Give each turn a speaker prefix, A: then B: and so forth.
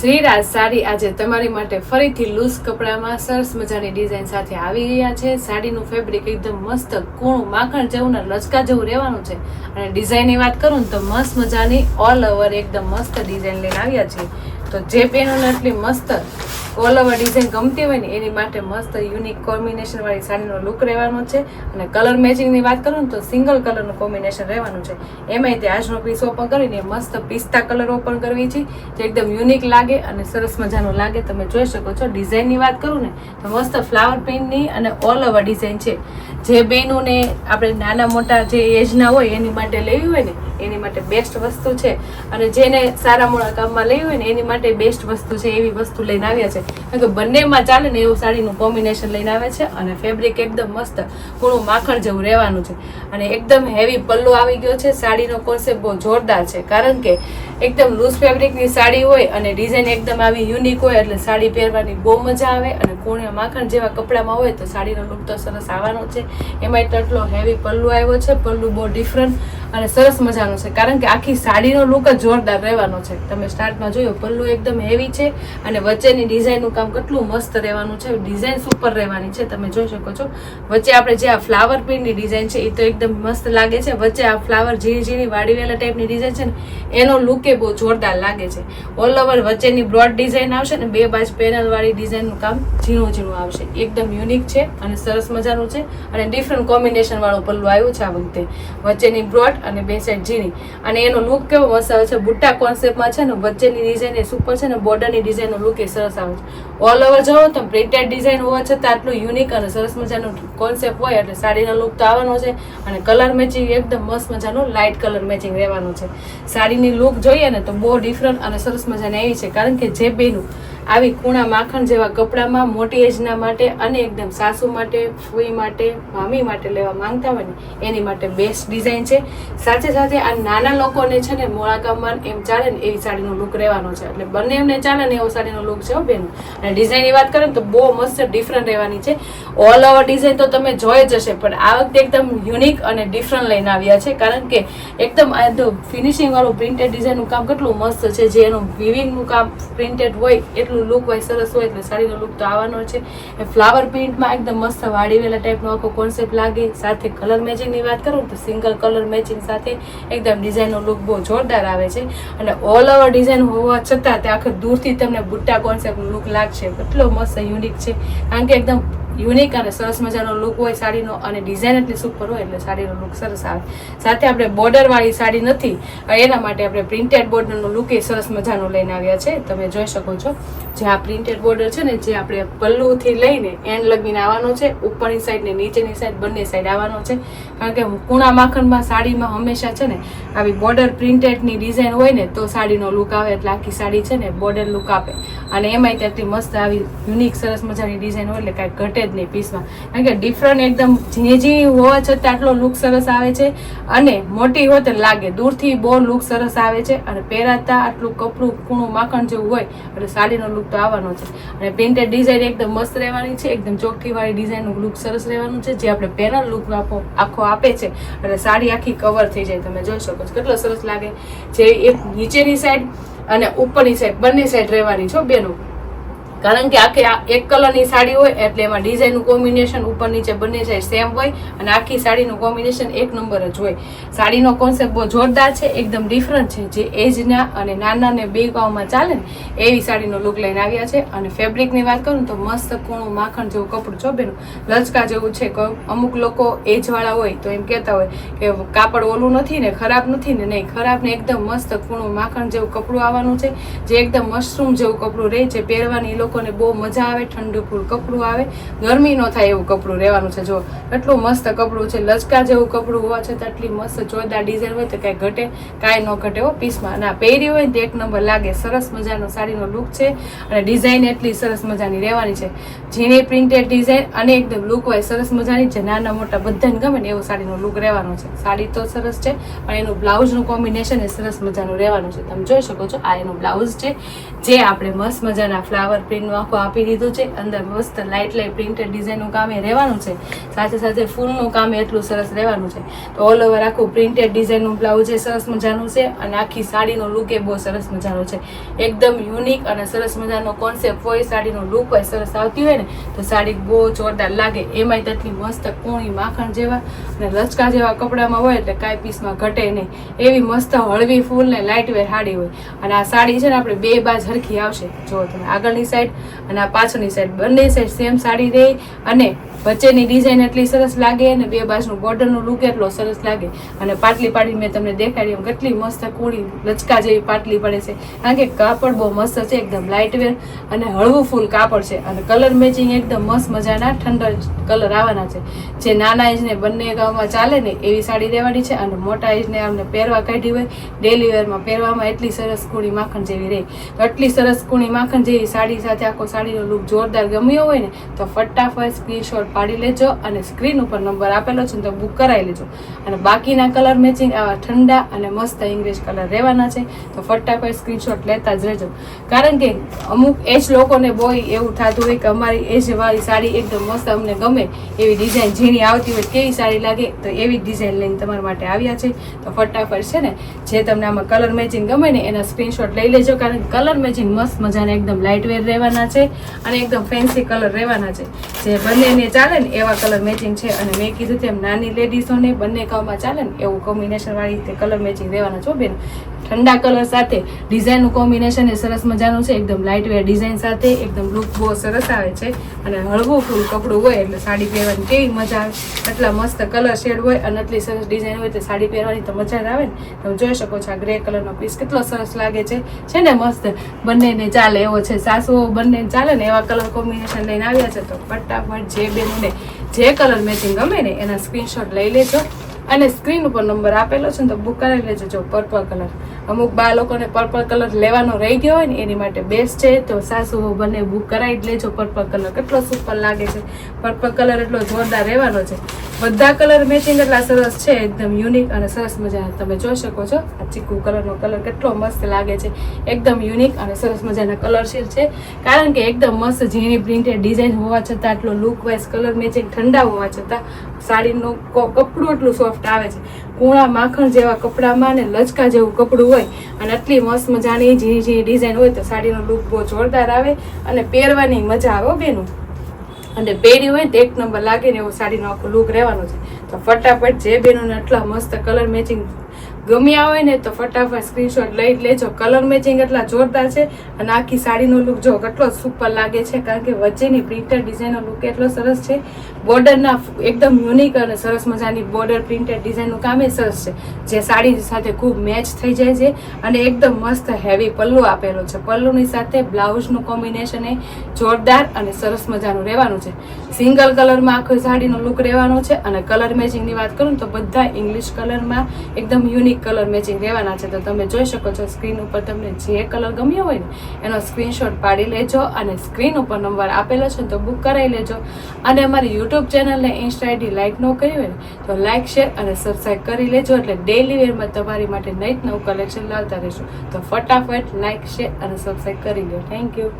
A: શ્રીરાજ સાડી આજે તમારી માટે ફરીથી લૂઝ કપડામાં સરસ મજાની ડિઝાઇન સાથે આવી ગયા છે. સાડીનું ફેબ્રિક એકદમ મસ્ત કૂણું માખણ જેવું ને લચકા જેવું રહેવાનું છે. અને ડિઝાઇનની વાત કરું તો મસ્ત મજાની ઓલ ઓવર એકદમ મસ્ત ડિઝાઇન લઈને આવ્યા છે. તો જે પહેરોને એટલી મસ્ત ઓવર ડિઝાઇન ગમતી હોય ને એની માટે મસ્ત યુનિક કોમ્બિનેશન વાળી સાડીનો લુક રહેવાનો છે. અને કલર મેચિંગની વાત કરું ને તો સિંગલ કલરનું કોમ્બિનેશન રહેવાનું છે. એમાંય તે આજનો પીસ ઓપન કરીને મસ્ત પિસ્તા કલર ઓપન કરવી છે, જે એકદમ યુનિક લાગે અને સરસ મજાનું લાગે. તમે જોઈ શકો છો ડિઝાઇનની વાત કરું ને તો મસ્ત ફ્લાવર પ્રિન્ટની અને ઓલ ઓવર ડિઝાઇન છે. જે બહેનોને આપણે નાના મોટા જે એજના હોય એની માટે લેવી હોય ને, એની માટે બેસ્ટ વસ્તુ છે. અને જેને સારા મોડા કામમાં લેવી હોય ને, એની માટે બેસ્ટ વસ્તુ છે, એવી વસ્તુ લઈને આવ્યા છે. કારણ કે બંનેમાં ચાલે ને, એવું સાડીનું કોમ્બિનેશન લઈને આવે છે અને ફેબ્રિક એકદમ મસ્ત, ઘણું માખણ જેવું રહેવાનું છે. અને એકદમ હેવી પલ્લો આવી ગયો છે. સાડીનો કોન્સેપ્ટ બહુ જોરદાર છે. કારણ કે એકદમ લૂઝ ફેબ્રિકની સાડી હોય અને ડિઝાઇન એકદમ આવી યુનિક હોય, એટલે સાડી પહેરવાની બહુ મજા આવે અને કોણે માખણ જેવા કપડામાં હોય તો સાડીનો લુક તો સરસ આવવાનો છે. એમાં એટલો હેવી પલ્લુ આવ્યો છે, પલ્લુ બહુ ડિફરન્ટ અને સરસ મજાનો છે. કારણ કે આખી સાડીનો લુક જ જોરદાર રહેવાનો છે. તમે સ્ટાર્ટમાં જોયો, પલ્લુ એકદમ હેવી છે અને વચ્ચેની ડિઝાઇનનું કામ કેટલું મસ્ત રહેવાનું છે. ડિઝાઇન સુપર રહેવાની છે, તમે જોઈ શકો છો. વચ્ચે આપણે જે આ ફ્લાવર પ્રિન્ટની ડિઝાઇન છે એ તો એકદમ મસ્ત લાગે છે. વચ્ચે આ ફ્લાવર ઝીણી ઝીણી વાડીવેલા ટાઈપની ડિઝાઇન છે ને, એનો લુક બહુ જોરદાર લાગે છે. ઓલ ઓવર વચ્ચેની બ્રોડ ડિઝાઇન આવશે ને, બે બાજુ પેનલ વાળી ડિઝાઇનનું કામ ઝીણું ઝીણું આવશે. એકદમ યુનિક છે અને સરસ મજાનું છે. અને ડિફરન્ટ કોમ્બિનેશન વાળું પલ્લું આવ્યું છે આ વખતે. વચ્ચેની બ્રોડ અને બે સાઈડ ઝીણી. અને એનો લુક કેવો મસ્ત આવે છે. બુટ્ટા કોન્સેપ્ટમાં છે ને, વચ્ચેની ડિઝાઇન એ સુપર છે ને બોર્ડરની ડિઝાઇનનો લુક એ સરસ આવે છે. ઓલ ઓવર જોવો તો પ્રિન્ટેડ ડિઝાઇન હોવા છતાં આટલું યુનિક અને સરસ મજાનું કોન્સેપ્ટ હોય, એટલે સાડીનો લુક તો આવવાનો છે. અને કલર મેચિંગ એકદમ મસ્ત મજાનું લાઇટ કલર મેચિંગ રહેવાનું છે. સાડીની લુક જોઈએ ને, તો બહુ ડિફરન્ટ અને સરસ મજાની આવી છે. કારણ કે જે બેનું આવી કૂણા માખણ જેવા કપડામાં મોટી એજના માટે અને એકદમ સાસુ માટે, ફૂઈ માટે, મામી માટે લેવા માંગતા હોય ને, એની માટે બેસ્ટ ડિઝાઇન છે. સાથે સાથે આ નાના લોકોને છે ને મોળા કામમાં એમ ચાલે ને એવી સાડીનો લુક રહેવાનો છે. એટલે બંને એમને ચાલે ને એવો સાડીનો લુક છે બેન. અને ડિઝાઇનની વાત કરીએ તો બહુ મસ્ત ડિફરન્ટ રહેવાની છે. ઓલ ઓવર ડિઝાઇન તો તમે જોઈ જ હશે, પણ આ વખતે એકદમ યુનિક અને ડિફરન્ટ લઈને આવ્યા છે. કારણ કે એકદમ આ તો ફિનિશિંગ વાળું પ્રિન્ટેડ ડિઝાઇનનું કામ કેટલું મસ્ત છે. જે એનું વિવિંગનું કામ પ્રિન્ટેડ હોય, એટલું લુક હોય, સરસ હોય એટલે સાડીનો લુક તો આવવાનો છે. ફ્લાવર પ્રિન્ટમાં એકદમ મસ્ત વાળીવેલા ટાઈપનો આખો કોન્સેપ્ટ લાગે. સાથે કલર મેચિંગની વાત કરું તો સિંગલ કલર મેચિંગ સાથે એકદમ ડિઝાઇનનો લુક બહુ જોરદાર આવે છે. અને ઓલ ઓવર ડિઝાઇન હોવા છતાં તે આખા દૂરથી તમને બુટ્ટા કોન્સેપ્ટનો લુક લાગશે. કેટલો મસ્ત યુનિક છે. કારણ કે એકદમ યુનિક અને સરસ મજાનો લુક હોય સાડીનો અને ડિઝાઇન એટલી સુપર હોય એટલે સાડીનો લુક સરસ આવે. સાથે આપણે બોર્ડરવાળી સાડી નથી એના માટે આપણે પ્રિન્ટેડ બોર્ડરનો લુક એ સરસ મજાનો લઈને આવ્યા છે. તમે જોઈ શકો છો, જે આ પ્રિન્ટેડ બોર્ડર છે ને, જે આપણે પલ્લુથી લઈને એન્ડ લગીને આવવાનો છે, ઉપરની સાઈડ ને નીચેની સાઈડ બંને સાઈડ આવવાનો છે. કારણ કે કુણા માખણમાં સાડીમાં હંમેશા છે ને, આવી બોર્ડર પ્રિન્ટેડની ડિઝાઇન હોય ને, તો સાડીનો લુક આવે એટલે આખી સાડી છે ને બોર્ડર લુક આપે. અને એમાંય ત્યાંથી મસ્ત આવી યુનિક સરસ મજાની ડિઝાઇન હોય એટલે કાંઈ ઘટે જ નહીં પીસમાં કારણ કે ડિફરન્ટ એકદમ ઝીણી હોવા છતાં આટલો લુક સરસ આવે છે અને મોટી હોય તો લાગે. દૂરથી બહુ લુક સરસ આવે છે અને પહેરાતા આટલું કપડું, કૂણું, માખણ જેવું હોય એટલે સાડીનો લુક તો આવવાનો છે. અને પ્રિન્ટેડ ડિઝાઇન એકદમ મસ્ત રહેવાની છે, એકદમ ચોખ્ઠીવાળી ડિઝાઇનનું લુક સરસ રહેવાનું છે, જે આપણે પેનલ લુક આપો આખો આપે છે. એટલે સાડી આખી કવર થઈ જાય, તમે જોઈ શકો છો. કેટલો સરસ લાગે. જે એક નીચેની સાઈડ અને ઉપરની સાઈડ બંને સાઈડ રહેવાની છો બેનું. કારણ કે આખી એક કલરની સાડી હોય એટલે એમાં ડિઝાઇનનું કોમ્બિનેશન ઉપર નીચે બંને સાઈડ સેમ હોય અને આખી સાડીનું કોમ્બિનેશન એક નંબર જ હોય. સાડીનો કોન્સેપ્ટ બહુ જોરદાર છે, એકદમ ડિફરન્ટ છે. જે એજના અને નાના ને બે ગામમાં ચાલે ને, એવી સાડીનો લુક લઈને આવ્યા છે. અને ફેબ્રિકની વાત કરું તો મસ્ત કૂણું માખણ જેવું કપડું છો બેનું. લચકા જેવું છે. અમુક લોકો એજવાળા હોય તો એમ કહેતા હોય કે કાપડ ઓલું નથી ને, ખરાબ નથી ને, નહીં. ખરાબ ને એકદમ મસ્ત કૂણું માખણ જેવું કપડું આવવાનું છે. જે એકદમ મશરૂમ જેવું કપડું રહે છે પહેરવાની એ લોકોને બહુ મજા આવે, ઠંડુ ફૂલ કપડું આવે. ગરમી ન થાય એવું કપડું રહેવાનું છે. જો એટલું મસ્ત કપડું છે, લચકા જેવું કપડું હોવા છતાં આટલી મસ્ત જોરદાર ડિઝાઇન હોય તો કાંઈ ઘટે, કાંઈ ન ઘટે હો, પીસમાં. ના પહેરી હોય તો એક નંબર લાગે. સરસ મજાનો સાડીનો લુક છે અને ડિઝાઇન એટલી સરસ મજાની રહેવાની છે. જેની પ્રિન્ટેડ ડિઝાઇન અને એકદમ લુક હોય સરસ મજાની, જે નાના મોટા બધાને ગમે ને એવો સાડીનો લુક રહેવાનો છે. સાડી તો સરસ છે, પણ એનું બ્લાઉઝનું કોમ્બિનેશન એ સરસ મજાનું રહેવાનું છે. તમે જોઈ શકો છો, આ એનું બ્લાઉઝ છે, જે આપણે મસ્ત મજાના ફ્લાવર પ્રિન્ટ સાડીનું આખું આપી દીધું છે. અંદર મસ્ત લાઇટ લાઇટ પ્રિન્ટેડ ડિઝાઇનનું કામ એ રહેવાનું છે. સાથે સાથે ફૂલનું કામ એટલું સરસ રહેવાનું છે. તો ઓલ ઓવર આખું પ્રિન્ટેડ ડિઝાઇનનું બ્લાઉઝ એ સરસ મજાનું છે અને આખી સાડીનો લુક એ બહુ સરસ મજાનો છે. એકદમ યુનિક અને સરસ મજાનો કોન્સેપ્ટ હોય, સાડીનો લુક હોય, સરસ આવતી હોય ને, તો સાડી બહુ જોરદાર લાગે. એમાંય તેટલી મસ્ત કોણી માખણ જેવા અને લચકા જેવા કપડામાં હોય એટલે કાંઈ પીસમાં ઘટે નહીં. એવી મસ્ત હળવી ફૂલ ને લાઇટ વેર સાડી હોય. અને આ સાડી છે ને આપણે બે બાજ હરખી આવશે. જો તમે આગળની સાઈડ અને આ પાછળની સાઈડ. બંને સાઈડ સેમ સાડી રહે અને વચ્ચેની ડિઝાઇન એટલી સરસ લાગે અને બે બાજુનું બોર્ડરનું લુક એટલો સરસ લાગે. અને પાટલી પાડી મેં તમને દેખાડી એમ કેટલી મસ્ત કૂળી લચકા જેવી પાટલી પડે છે. કારણ કે કાપડ બહુ મસ્ત છે, એકદમ લાઇટ વેર અને હળવું ફૂલ કાપડ છે. અને કલર મેચિંગ એકદમ મસ્ત મજાના ઠંડા કલર આવવાના છે. જે નાના એજને બંને ગામમાં ચાલે ને એવી સાડી દેવાની છે અને મોટા એજને અમને પહેરવા કાઢી હોય ડેલી વેરમાં પહેરવામાં એટલી સરસ કૂણી માખણ જેવી રહે. તો એટલી સરસ કૂણી માખણ જેવી સાડી સાથે આખો સાડીનો લુક જોરદાર ગમ્યો હોય ને, તો ફટાફટ સ્ક્રીનશોટ પાડી લેજો અને સ્ક્રીન ઉપર નંબર આપેલો છે તો બુક કરાવી લેજો. અને બાકીના કલર મેચિંગ આવા ઠંડા અને મસ્ત ઇંગ્લિશ કલર રહેવાના છે. તો ફટાફટ સ્ક્રીનશોટ લેતા જ રહેજો. કારણ કે અમુક એજ લોકોને બોય એવું થતું હોય કે અમારી એજ વાળી સાડી એકદમ મસ્ત અમને ગમે એવી ડિઝાઇન જેની આવતી હોય કેવી સાડી લાગે, તો એવી ડિઝાઇન લઈને તમારા માટે આવ્યા છે. તો ફટાફટ છે ને, જે તમને આમાં કલર મેચિંગ ગમે ને એના સ્ક્રીનશોટ લઈ લેજો. કારણ કે કલર મેચિંગ મસ્ત મજાના એકદમ લાઇટ વેર રહેવાના છે અને એકદમ ફેન્સી કલર રહેવાના છે. જે બંનેને ચાલે ને એવા કલર મેચિંગ છે અને મેં કીધું તેમ નાની લેડીઝોને બંને કામમાં ચાલે ને એવું કોમ્બિનેશન વાળી રીતે કલર મેચિંગ રહેવાના છો બેન. ઠંડા કલર સાથે ડિઝાઇનનું કોમ્બિનેશન એ સરસ મજાનું છે. એકદમ લાઇટ વેર ડિઝાઇન સાથે એકદમ લુક બહુ સરસ આવે છે. અને હળવું ફૂલ કપડું હોય એટલે સાડી પહેરવાની કેવી મજા આવે. એટલા મસ્ત કલર શેડ હોય અને આટલી સરસ ડિઝાઇન હોય તો સાડી પહેરવાની તો મજા જ આવે ને. તમે જોઈ શકો છો આ ગ્રે કલરનો પીસ કેટલો સરસ લાગે છે. છે ને મસ્ત? બંનેને ચાલે એવો છે. સાસુઓ બંને ચાલે ને એવા કલર કોમ્બિનેશન લઈને આવ્યા છે તો ફટાફટ જે બેનને જે કલર મેચિંગ ગમે ને એના સ્ક્રીનશોટ લઈ લેજો. અને સ્ક્રીન ઉપર નંબર આપેલો છે ને તો બુક કરાવી લેજો પર્પલ કલર અમુક બા લોકોને પર્પલ કલર લેવાનો રહી ગયો હોય ને, એની માટે બેસ્ટ છે. તો સાસુ વહુ બંને બુક કરાવી જ લેજો પર્પલ કલર કેટલો સુપર લાગે છે. પર્પલ કલર એટલો જોરદાર રહેવાનો છે. બધા કલર મેચિંગ એટલા સરસ છે, એકદમ યુનિક અને સરસ મજાના. તમે જોઈ શકો છો, આ ચીકુ કલરનો કલર કેટલો મસ્ત લાગે છે. એકદમ યુનિક અને સરસ મજાના કલરશીલ છે. કારણ કે એકદમ મસ્ત ઝીણી પ્રિન્ટેડ ડિઝાઇન હોવા છતાં, આટલો લુક વાઇઝ કલર મેચિંગ ઠંડા હોવા છતાં, સાડીનું કપડું એટલું સોફ્ટ આવે છે. કૂણા માખણ જેવા કપડામાં ને લચકા જેવું કપડું હોય અને આટલી મસ્ત મજાની ઝીણી ઝીણી ડિઝાઇન હોય તો સાડીનો લુક બહુ જોરદાર આવે અને પહેરવાની મજા આવે બેનું. અને પહેરી હોય ને એક નંબર લાગે ને એવો સાડીનો આખો લુક રહેવાનો છે. તો ફટાફટ જે બેનોને આટલા મસ્ત કલર મેચિંગ ગમ્યા હોય ને તો ફટાફટ સ્ક્રીનશોટ લઈ લેજો. કલર મેચિંગ એટલા જોરદાર છે અને આખી સાડીનો લુક જો કેટલો સુપર લાગે છે, કારણ કે વચ્ચેની પ્રિન્ટેડ ડિઝાઇનનો લુક એટલો સરસ છે. બોર્ડરના એકદમ યુનિક અને સરસ મજાની બોર્ડર પ્રિન્ટેડ ડિઝાઇનનું કામ એ સરસ છે. જે સાડી સાથે ખૂબ મેચ થઈ જાય છે અને એકદમ મસ્ત હેવી પલ્લુ આપેલો છે. પલ્લુની સાથે બ્લાઉઝનું કોમ્બિનેશન એ જોરદાર અને સરસ મજાનું રહેવાનું છે. સિંગલ કલરમાં આખી સાડીનો લુક રહેવાનો છે અને કલર મેચિંગની વાત કરું તો બધા ઇંગ્લિશ કલરમાં એકદમ યુનિક કલર મેચિંગ રહેવાના છે, તો તમે જોઈ શકો છો સ્ક્રીન ઉપર તમને જે કલર ગમ્યો હોય ને, એનો સ્ક્રીનશોટ પાડી લેજો અને સ્ક્રીન ઉપર નંબર આપેલો છે તો બુક કરાવી લેજો. અને અમારી યુટ્યુબ ચેનલને ઇન્સ્ટા આઈડી લાઇક ન કરી હોય ને, તો લાઇક શેર અને સબસ્ક્રાઈબ કરી લેજો. એટલે ડેલી વેરમાં તમારી માટે નઈ જ નવું કલેક્શન લાવતા રહેશું. તો ફટાફટ લાઇક શેર અને સબસ્ક્રાઈબ કરી લો. Thank you